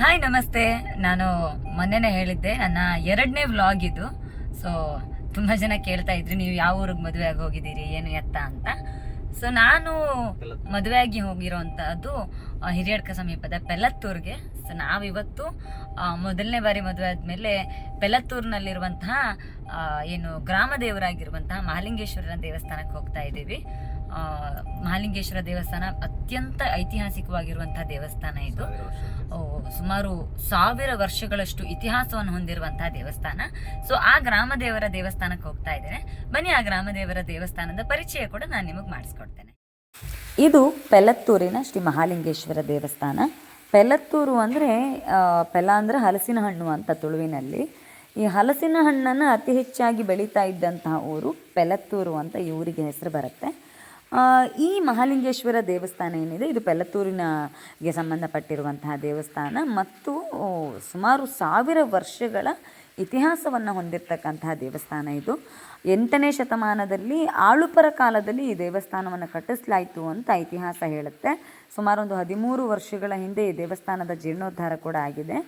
Hi ನಮಸ್ತೆ. ನಾನು ಮೊನ್ನೆನೇ ಹೇಳಿದ್ದೆ, ನನ್ನ ಎರಡನೇ ವ್ಲಾಗ್ ಇದು. ಸೊ ತುಂಬ ಜನ ಕೇಳ್ತಾ ಇದ್ರಿ, ನೀವು ಯಾವ ಊರಿಗೆ ಮದುವೆ ಆಗಿ ಹೋಗಿದ್ದೀರಿ, ಏನು ಎತ್ತ ಅಂತ. ಸೊ ನಾನು ಮದುವೆ ಆಗಿ ಹೋಗಿರೋವಂಥದ್ದು ಹಿರಿಯಡ್ಕ ಸಮೀಪದ ಪೆಲತ್ತೂರ್ಗೆ. ಸೊ ನಾವಿವತ್ತು ಮೊದಲನೇ ಬಾರಿ ಮದುವೆ ಆದಮೇಲೆ ಪೆಲತ್ತೂರ್ನಲ್ಲಿರುವಂತಹ ಏನು, ಗ್ರಾಮ ದೇವರಾಗಿರುವಂತಹ ಮಹಾಲಿಂಗೇಶ್ವರನ ದೇವಸ್ಥಾನಕ್ಕೆ ಹೋಗ್ತಾ ಇದ್ದೀವಿ. ಮಹಾಲಿಂಗೇಶ್ವರ ದೇವಸ್ಥಾನ ಅತ್ಯಂತ ಐತಿಹಾಸಿಕವಾಗಿರುವಂತಹ ದೇವಸ್ಥಾನ ಇದು. ಓ, ಸುಮಾರು ಸಾವಿರ ವರ್ಷಗಳಷ್ಟು ಇತಿಹಾಸವನ್ನು ಹೊಂದಿರುವಂತಹ ದೇವಸ್ಥಾನ. ಸೊ ಆ ಗ್ರಾಮ ದೇವರ ದೇವಸ್ಥಾನಕ್ಕೆ ಹೋಗ್ತಾ ಇದ್ದೇನೆ. ಬನ್ನಿ ಆ ಗ್ರಾಮ ದೇವರ ದೇವಸ್ಥಾನದ ಪರಿಚಯ ಕೂಡ ನಾನು ನಿಮಗೆ ಮಾಡಿಸ್ಕೊಡ್ತೇನೆ. ಇದು ಪೆಲತ್ತೂರಿನ ಶ್ರೀ ಮಹಾಲಿಂಗೇಶ್ವರ ದೇವಸ್ಥಾನ. ಪೆಲತ್ತೂರು ಅಂದರೆ ಪೆಲ ಅಂದರೆ ಹಲಸಿನ ಹಣ್ಣು ಅಂತ ತುಳುವಿನಲ್ಲಿ. ಈ ಹಲಸಿನ ಹಣ್ಣನ್ನು ಅತಿ ಹೆಚ್ಚಾಗಿ ಬೆಳೀತಾ ಇದ್ದಂತಹ ಊರು ಪೆಲತ್ತೂರು ಅಂತ ಈ ಊರಿಗೆ ಹೆಸರು ಬರುತ್ತೆ. ಈ ಮಹಾಲಿಂಗೇಶ್ವರ ದೇವಸ್ಥಾನ ಏನಿದೆ? ಇದು ಪೆಲ್ಲತ್ತೂರಿನಗೆ ಸಂಬಂಧಪಟ್ಟಿರುವಂತಹ ದೇವಸ್ಥಾನ ಮತ್ತು ಸುಮಾರು ಸಾವಿರ ವರ್ಷಗಳ ಇತಿಹಾಸವನ್ನು ಹೊಂದಿರತಕ್ಕಂತಹ ದೇವಸ್ಥಾನ ಇದು. ಎಂಟನೇ ಶತಮಾನದಲ್ಲಿ ಆಳುಪರ ಕಾಲದಲ್ಲಿ ಈ ದೇವಸ್ಥಾನವನ್ನು ಕಟ್ಟಿಸಲಾಯಿತು ಅಂತ ಇತಿಹಾಸ ಹೇಳುತ್ತೆ. ಸುಮಾರು ಒಂದು ಹದಿಮೂರು ವರ್ಷಗಳ ಹಿಂದೆ ಈ ದೇವಸ್ಥಾನದ ಜೀರ್ಣೋದ್ಧಾರ ಕೂಡ ಆಗಿದೆ.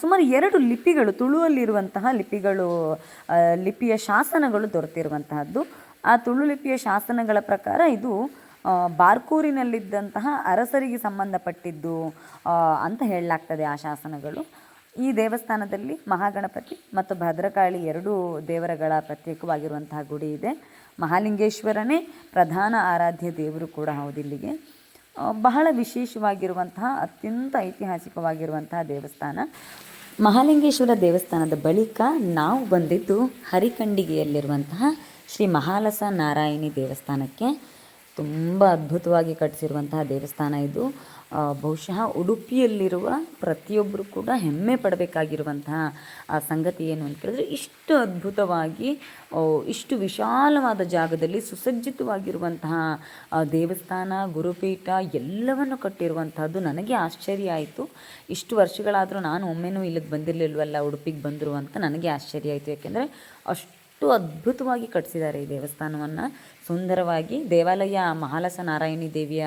ಸುಮಾರು ಎರಡು ಲಿಪಿಗಳು ತುಳುವಲ್ಲಿರುವಂತಹ ಲಿಪಿಗಳು ಲಿಪಿಯ ಶಾಸನಗಳು ದೊರೆತಿರುವಂತಹದ್ದು. ಆ ತುಳು ಲಿಪಿಯ ಶಾಸನಗಳ ಪ್ರಕಾರ ಇದು ಬಾರ್ಕೂರಿನಲ್ಲಿದ್ದಂತಹ ಅರಸರಿಗೆ ಸಂಬಂಧಪಟ್ಟಿದ್ದು ಅಂತ ಹೇಳಲಾಗ್ತದೆ ಆ ಶಾಸನಗಳು. ಈ ದೇವಸ್ಥಾನದಲ್ಲಿ ಮಹಾಗಣಪತಿ ಮತ್ತು ಭದ್ರಕಾಳಿ ಎರಡೂ ದೇವರಗಳ ಪ್ರತ್ಯೇಕವಾಗಿರುವಂತಹ ಗುಡಿ ಇದೆ. ಮಹಾಲಿಂಗೇಶ್ವರನೇ ಪ್ರಧಾನ ಆರಾಧ್ಯ ದೇವರು ಕೂಡ ಹೌದಿಲ್ಲಿಗೆ ಬಹಳ ವಿಶೇಷವಾಗಿರುವಂತಹ, ಅತ್ಯಂತ ಐತಿಹಾಸಿಕವಾಗಿರುವಂತಹ ದೇವಸ್ಥಾನ. ಮಹಾಲಿಂಗೇಶ್ವರ ದೇವಸ್ಥಾನದ ಬಳಿಕ ನಾವು ಬಂದಿದ್ದು ಹರಿಕಂಡಿಗೆಯಲ್ಲಿರುವಂತಹ ಶ್ರೀ ಮಹಾಲಸ ನಾರಾಯಣಿ ದೇವಸ್ಥಾನಕ್ಕೆ ತುಂಬ ಅದ್ಭುತವಾಗಿ ಕಟ್ಟಿಸಿರುವಂತಹ ದೇವಸ್ಥಾನ ಇದು. ಬಹುಶಃ ಉಡುಪಿಯಲ್ಲಿರುವ ಪ್ರತಿಯೊಬ್ಬರು ಕೂಡ ಹೆಮ್ಮೆ ಪಡಬೇಕಾಗಿರುವಂತಹ, ಆ, ಸಂಗತಿ ಏನು ಅಂತ ಕೇಳಿದ್ರೆ ಇಷ್ಟು ಅದ್ಭುತವಾಗಿ ಇಷ್ಟು ವಿಶಾಲವಾದ ಜಾಗದಲ್ಲಿ ಸುಸಜ್ಜಿತವಾಗಿರುವಂತಹ ದೇವಸ್ಥಾನ, ಗುರುಪೀಠ ಎಲ್ಲವನ್ನು ಕಟ್ಟಿರುವಂತಹದ್ದು ನನಗೆ ಆಶ್ಚರ್ಯ ಆಯಿತು. ಇಷ್ಟು ವರ್ಷಗಳಾದರೂ ನಾನು ಒಮ್ಮೆನೂ ಇಲ್ಲಿಗೆ ಬಂದಿರಲಿಲ್ವಲ್ಲ, ಉಡುಪಿಗೆ ಬಂದರು ಅಂತ ನನಗೆ ಆಶ್ಚರ್ಯ ಆಯಿತು. ಯಾಕೆಂದರೆ ಅಷ್ಟು ಅಷ್ಟು ಅದ್ಭುತವಾಗಿ ಕಟ್ಟಿಸಿದ್ದಾರೆ ಈ ದೇವಸ್ಥಾನವನ್ನು. ಸುಂದರವಾಗಿ ದೇವಾಲಯ ಮಹಾಲಸ ನಾರಾಯಣಿ ದೇವಿಯ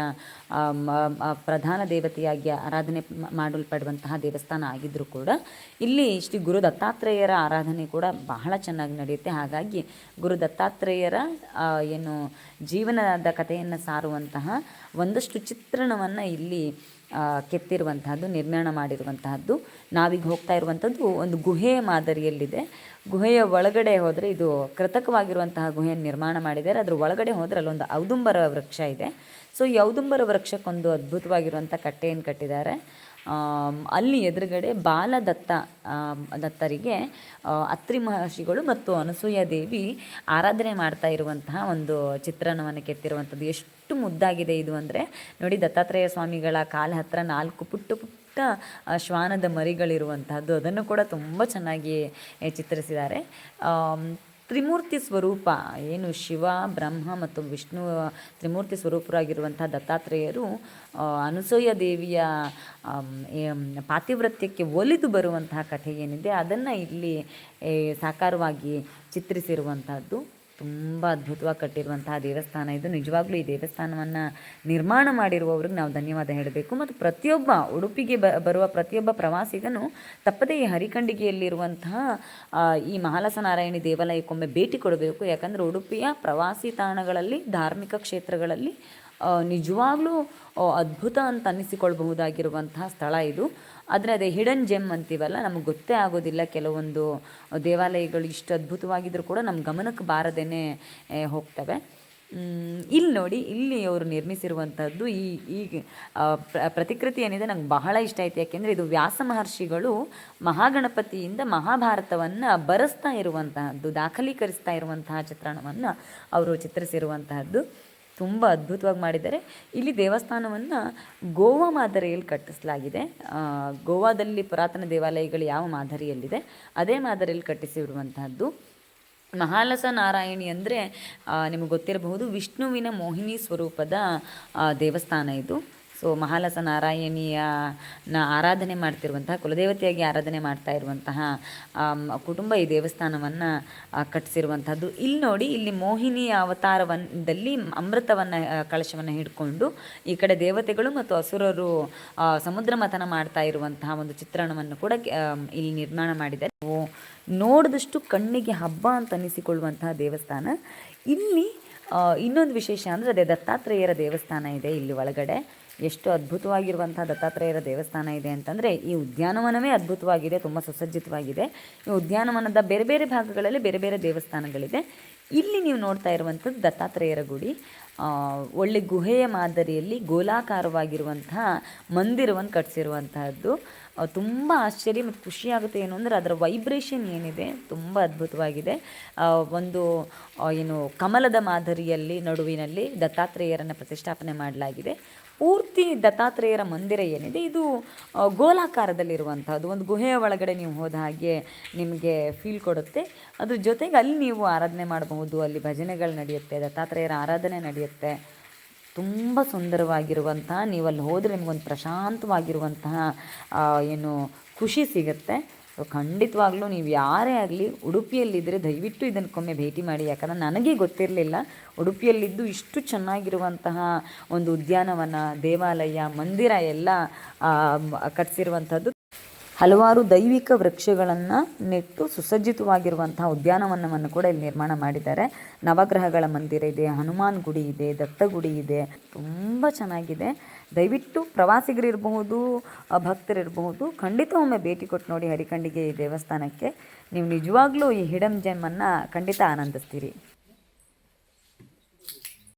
ಪ್ರಧಾನ ದೇವತೆಯಾಗಿ ಆರಾಧನೆ ಮಾಡಲ್ಪಡುವಂತಹ ದೇವಸ್ಥಾನ ಆಗಿದ್ದರೂ ಕೂಡ ಇಲ್ಲಿ ಶ್ರೀ ಗುರು ದತ್ತಾತ್ರೇಯರ ಆರಾಧನೆ ಕೂಡ ಬಹಳ ಚೆನ್ನಾಗಿ ನಡೆಯುತ್ತೆ. ಹಾಗಾಗಿ ಗುರು ದತ್ತಾತ್ರೇಯರ ಏನು ಜೀವನದ ಕಥೆಯನ್ನು ಸಾರುವಂತಹ ಒಂದಷ್ಟು ಚಿತ್ರಣವನ್ನು ಇಲ್ಲಿ ಕೆತ್ತಿರುವಂತಹದ್ದು, ನಿರ್ಮಾಣ ಮಾಡಿರುವಂತಹದ್ದು, ನಾವೀಗ ಹೋಗ್ತಾ ಇರುವಂಥದ್ದು ಒಂದು ಗುಹೆಯ ಮಾದರಿಯಲ್ಲಿದೆ. ಗುಹೆಯ ಒಳಗಡೆ ಹೋದರೆ ಇದು ಕೃತಕವಾಗಿರುವಂತಹ ಗುಹೆಯನ್ನು ನಿರ್ಮಾಣ ಮಾಡಿದ್ದಾರೆ. ಅದ್ರ ಒಳಗಡೆ ಹೋದರೆ ಅಲ್ಲೊಂದು ಔದುಂಬರ ವೃಕ್ಷ ಇದೆ. ಸೊ ಈ ಔದುಂಬರ ವೃಕ್ಷಕ್ಕೊಂದು ಅದ್ಭುತವಾಗಿರುವಂಥ ಕಟ್ಟೆಯನ್ನು ಕಟ್ಟಿದ್ದಾರೆ. ಅಲ್ಲಿ ಎದುರುಗಡೆ ಬಾಲದತ್ತ ದತ್ತರಿಗೆ ಅತ್ರಿ ಮಹರ್ಷಿಗಳು ಮತ್ತು ಅನಸೂಯ ದೇವಿ ಆರಾಧನೆ ಮಾಡ್ತಾ ಇರುವಂತಹ ಒಂದು ಚಿತ್ರಣವನ್ನು ಕೆತ್ತಿರುವಂಥದ್ದು. ಎಷ್ಟು ಮುದ್ದಾಗಿದೆ ಇದು ಅಂದರೆ, ನೋಡಿ ದತ್ತಾತ್ರೇಯ ಸ್ವಾಮಿಗಳ ಕಾಲ ಹತ್ರ ನಾಲ್ಕು ಪುಟ್ಟ ಪುಟ್ಟ ಶ್ವಾನದ ಮರಿಗಳಿರುವಂತಹದ್ದು. ಅದನ್ನು ಕೂಡ ತುಂಬ ಚೆನ್ನಾಗಿ ಚಿತ್ರಿಸಿದ್ದಾರೆ. ತ್ರಿಮೂರ್ತಿ ಸ್ವರೂಪ, ಏನು ಶಿವ, ಬ್ರಹ್ಮ ಮತ್ತು ವಿಷ್ಣು, ತ್ರಿಮೂರ್ತಿ ಸ್ವರೂಪರಾಗಿರುವಂಥ ದತ್ತಾತ್ರೇಯರು ಅನುಸೂಯ ದೇವಿಯ ಪಾತಿವ್ರತ್ಯಕ್ಕೆ ಒಲಿದು ಬರುವಂತಹ ಕಥೆ ಏನಿದೆ, ಅದನ್ನು ಇಲ್ಲಿ ಸಾಕಾರವಾಗಿ ಚಿತ್ರಿಸಿರುವಂಥದ್ದು ತುಂಬ ಅದ್ಭುತವಾಗಿ ಕಟ್ಟಿರುವಂತಹ ದೇವಸ್ಥಾನ. ಇದು ನಿಜವಾಗ್ಲೂ ಈ ದೇವಸ್ಥಾನವನ್ನು ನಿರ್ಮಾಣ ಮಾಡಿರುವವ್ರಿಗೆ ನಾವು ಧನ್ಯವಾದ ಹೇಳಬೇಕು. ಮತ್ತು ಪ್ರತಿಯೊಬ್ಬ ಉಡುಪಿಗೆ ಬರುವ ಪ್ರತಿಯೊಬ್ಬ ಪ್ರವಾಸಿಗನು ತಪ್ಪದೇ ಈ ಹರಿಕಂಡಿಗೆಯಲ್ಲಿರುವಂತಹ ಈ ಮಹಾಲಸನಾರಾಯಣಿ ದೇವಾಲಯಕ್ಕೊಮ್ಮೆ ಭೇಟಿ ಕೊಡಬೇಕು. ಯಾಕಂದರೆ ಉಡುಪಿಯ ಪ್ರವಾಸಿ ತಾಣಗಳಲ್ಲಿ, ಧಾರ್ಮಿಕ ಕ್ಷೇತ್ರಗಳಲ್ಲಿ ನಿಜವಾಗ್ಲೂ ಅದ್ಭುತ ಅಂತ ಅನ್ನಿಸಿಕೊಳ್ಬಹುದಾಗಿರುವಂತಹ ಸ್ಥಳ ಇದು. ಆದರೆ ಅದೇ ಹಿಡನ್ ಜೆಮ್ ಅಂತೀವಲ್ಲ, ನಮಗೆ ಗೊತ್ತೇ ಆಗೋದಿಲ್ಲ. ಕೆಲವೊಂದು ದೇವಾಲಯಗಳು ಇಷ್ಟು ಅದ್ಭುತವಾಗಿದ್ದರೂ ಕೂಡ ನಮ್ಮ ಗಮನಕ್ಕೆ ಬಾರದೇ ಹೋಗ್ತವೆ. ಇಲ್ಲಿ ನೋಡಿ, ಇಲ್ಲಿ ಅವರು ನಿರ್ಮಿಸಿರುವಂಥದ್ದು ಈ ಈ ಪ್ರತಿಕೃತಿ ಏನಿದೆ ನಂಗೆ ಬಹಳ ಇಷ್ಟ ಆಯ್ತು. ಯಾಕೆಂದರೆ ಇದು ವ್ಯಾಸ ಮಹರ್ಷಿಗಳು ಮಹಾಗಣಪತಿಯಿಂದ ಮಹಾಭಾರತವನ್ನು ಬರೆಸ್ತಾ ಇರುವಂತಹದ್ದು, ದಾಖಲೀಕರಿಸ್ತಾ ಇರುವಂತಹ ಚಿತ್ರಣವನ್ನು ಅವರು ಚಿತ್ರಿಸಿರುವಂತಹದ್ದು. ತುಂಬ ಅದ್ಭುತವಾಗಿ ಮಾಡಿದ್ದಾರೆ. ಇಲ್ಲಿ ದೇವಸ್ಥಾನವನ್ನು ಗೋವಾ ಮಾದರಿಯಲ್ಲಿ ಕಟ್ಟಿಸಲಾಗಿದೆ. ಗೋವಾದಲ್ಲಿ ಪುರಾತನ ದೇವಾಲಯಗಳು ಯಾವ ಮಾದರಿಯಲ್ಲಿದೆ, ಅದೇ ಮಾದರಿಯಲ್ಲಿ ಕಟ್ಟಿಸಿರುವಂತಹದ್ದು. ಮಹಾಲಸ ನಾರಾಯಣಿ ಅಂದರೆ ನಿಮಗೆ ಗೊತ್ತಿರಬಹುದು, ವಿಷ್ಣುವಿನ ಮೋಹಿನಿ ಸ್ವರೂಪದ ದೇವಸ್ಥಾನ ಇದು. ಸೊ ಮಹಾಲಸ ನಾರಾಯಣಿಯ ಆರಾಧನೆ ಮಾಡ್ತಿರುವಂತಹ, ಕುಲದೇವತೆಯಾಗಿ ಆರಾಧನೆ ಮಾಡ್ತಾ ಇರುವಂತಹ ಕುಟುಂಬ ಈ ದೇವಸ್ಥಾನವನ್ನು ಕಟ್ಟಿಸಿರುವಂಥದ್ದು ಇಲ್ಲಿ ನೋಡಿ, ಇಲ್ಲಿ ಮೋಹಿನಿ ಅವತಾರವನ್ದಲ್ಲಿ ಅಮೃತವನ್ನು ಕಳಶವನ್ನು ಹಿಡ್ಕೊಂಡು ಈ ಕಡೆ ದೇವತೆಗಳು ಮತ್ತು ಅಸುರರು ಸಮುದ್ರ ಮಥನ ಮಾಡ್ತಾ ಇರುವಂತಹ ಒಂದು ಚಿತ್ರಣವನ್ನು ಕೂಡ ಇಲ್ಲಿ ನಿರ್ಮಾಣ ಮಾಡಿದ್ದಾರೆ. ನೋಡಿದಷ್ಟು ಕಣ್ಣಿಗೆ ಹಬ್ಬ ಅಂತ ಅನಿಸಿಕೊಳ್ಳುವಂತಹ ದೇವಸ್ಥಾನ. ಇಲ್ಲಿ ಇನ್ನೊಂದು ವಿಶೇಷ ಅಂದರೆ ಅದೇ ದತ್ತಾತ್ರೇಯರ ದೇವಸ್ಥಾನ ಇದೆ ಇಲ್ಲಿ ಒಳಗಡೆ. ಎಷ್ಟು ಅದ್ಭುತವಾಗಿರುವಂಥ ದತ್ತಾತ್ರೇಯರ ದೇವಸ್ಥಾನ ಇದೆ ಅಂತಂದರೆ ಈ ಉದ್ಯಾನವನವೇ ಅದ್ಭುತವಾಗಿದೆ, ತುಂಬ ಸುಸಜ್ಜಿತವಾಗಿದೆ. ಈ ಉದ್ಯಾನವನದ ಬೇರೆ ಬೇರೆ ಭಾಗಗಳಲ್ಲಿ ಬೇರೆ ಬೇರೆ ದೇವಸ್ಥಾನಗಳಿದೆ. ಇಲ್ಲಿ ನೀವು ನೋಡ್ತಾ ಇರುವಂಥದ್ದು ದತ್ತಾತ್ರೇಯರ ಗುಡಿ. ಒಳ್ಳೆ ಗುಹೆಯ ಮಾದರಿಯಲ್ಲಿ ಗೋಲಾಕಾರವಾಗಿರುವಂತಹ ಮಂದಿರವನ್ನು ಕಟ್ಟಿಸಿರುವಂತಹದ್ದು ತುಂಬ ಆಶ್ಚರ್ಯ ಮತ್ತು ಖುಷಿಯಾಗುತ್ತೆ ಏನು ಅಂದರೆ ಅದರ ವೈಬ್ರೇಷನ್ ಏನಿದೆ, ತುಂಬ ಅದ್ಭುತವಾಗಿದೆ. ಒಂದು ಏನು ಕಮಲದ ಮಾದರಿಯಲ್ಲಿ ನಡುವಿನಲ್ಲಿ ದತ್ತಾತ್ರೇಯರನ್ನು ಪ್ರತಿಷ್ಠಾಪನೆ ಮಾಡಲಾಗಿದೆ. ಪೂರ್ತಿ ದತ್ತಾತ್ರೇಯರ ಮಂದಿರ ಏನಿದೆ, ಇದು ಗೋಲಾಕಾರದಲ್ಲಿರುವಂಥದ್ದು ಒಂದು ಗುಹೆಯ ಒಳಗಡೆ ನೀವು ಹೋದ ಹಾಗೆ ನಿಮಗೆ ಫೀಲ್ ಕೊಡುತ್ತೆ. ಅದ್ರ ಜೊತೆಗೆ ಅಲ್ಲಿ ನೀವು ಆರಾಧನೆ ಮಾಡಬಹುದು, ಅಲ್ಲಿ ಭಜನೆಗಳು ನಡೆಯುತ್ತೆ, ದತ್ತಾತ್ರೇಯರ ಆರಾಧನೆ ನಡೆಯುತ್ತೆ. ತುಂಬ ಸುಂದರವಾಗಿರುವಂತಹ ನೀವು ಅಲ್ಲಿ ಹೋದರೆ ನಿಮಗೊಂದು ಪ್ರಶಾಂತವಾಗಿರುವಂತಹ ಏನು, ಖುಷಿ ಸಿಗುತ್ತೆ. ಸೊ ಖಂಡಿತವಾಗ್ಲೂ ನೀವು ಯಾರೇ ಆಗಲಿ ಉಡುಪಿಯಲ್ಲಿದ್ದರೆ ದಯವಿಟ್ಟು ಇದನ್ನಕ್ಕೊಮ್ಮೆ ಭೇಟಿ ಮಾಡಿ. ಯಾಕಂದರೆ ನನಗೆ ಗೊತ್ತಿರಲಿಲ್ಲ ಉಡುಪಿಯಲ್ಲಿದ್ದು ಇಷ್ಟು ಚೆನ್ನಾಗಿರುವಂತಹ ಒಂದು ಉದ್ಯಾನವನ, ದೇವಾಲಯ, ಮಂದಿರ ಎಲ್ಲ ಕಟ್ಟಿಸಿರುವಂಥದ್ದು ಹಲವಾರು ದೈವಿಕ ವೃಕ್ಷಗಳನ್ನು ನೆಟ್ಟು ಸುಸಜ್ಜಿತವಾಗಿರುವಂತಹ ಉದ್ಯಾನವನವನ್ನು ಕೂಡ ಇಲ್ಲಿ ನಿರ್ಮಾಣ ಮಾಡಿದ್ದಾರೆ. ನವಗ್ರಹಗಳ ಮಂದಿರ ಇದೆ, ಹನುಮಾನ್ ಗುಡಿ ಇದೆ, ದತ್ತಗುಡಿ ಇದೆ. ತುಂಬ ಚೆನ್ನಾಗಿದೆ. ದಯವಿಟ್ಟು ಪ್ರವಾಸಿಗರಿರಬಹುದು, ಭಕ್ತರಿರಬಹುದು, ಖಂಡಿತ ಒಮ್ಮೆ ಭೇಟಿ ಕೊಟ್ಟು ನೋಡಿ ಹರಿಕಂಡಿಗೆ ಈ ದೇವಸ್ಥಾನಕ್ಕೆ. ನೀವು ನಿಜವಾಗ್ಲೂ ಈ ಹಿಡಮ್ ಜೆಮ್ಮನ್ನು ಖಂಡಿತ ಆನಂದಿಸ್ತೀರಿ.